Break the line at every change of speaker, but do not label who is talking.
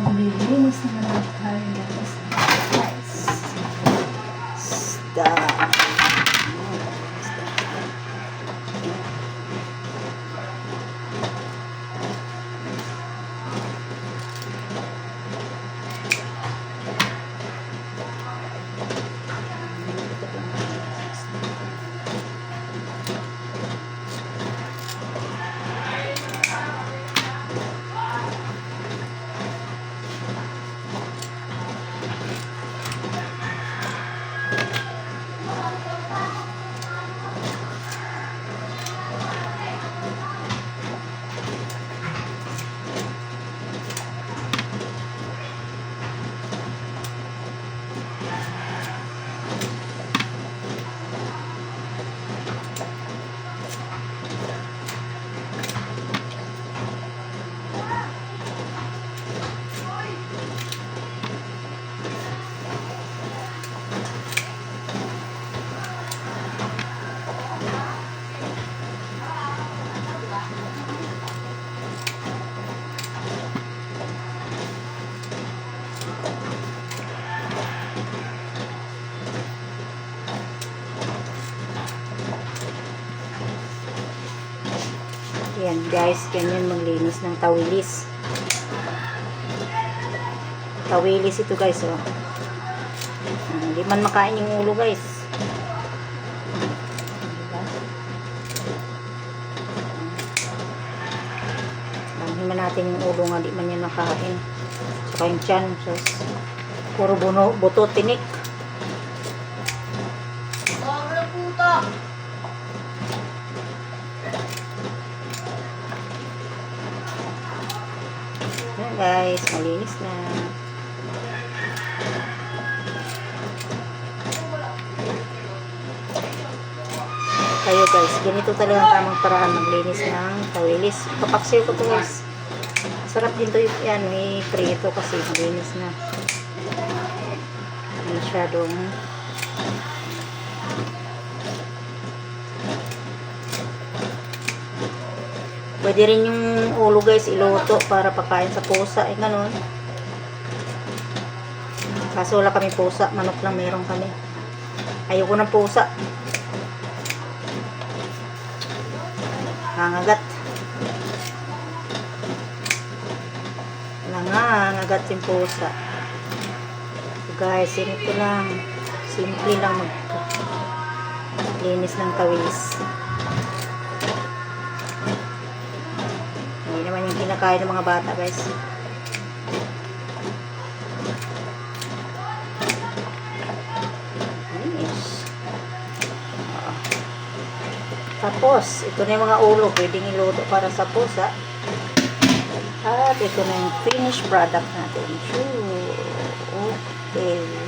maglilinis na naman tayo guys. Guys.
Stop. Yan guys, ganyan maglinis ng tawilis. Tawilis ito guys, oh. Hindi man makain yung ulo guys. Diba? Dami man natin yung ulo nga, di man yan makain. Saka yung tiyan, so, puro buno, buto, tinik.
Mga puta!
Guys, malinis na. Kayo guys, ganito talaga ang tamang paraan maglinis ng tawilis. Kapaksiw ko to guys. Sarap din to yan, may prito kasi malinis na. Masyadong Pwede rin yung ulo guys iluto para pakain sa pusa. Eh ganun. Kaso wala kami pusa. Manok lang meron kami. Ayoko ng pusa. Nangagat. Nangangagat yung pusa. So guys, ganito lang. Simple lang mag linis ng tawilis. Hindi naman yung kinakain ng mga bata, guys. Tapos, ito na yung mga ulo. Pwedeng iluto para sa pusa. At ito na yung finished product natin. Okay.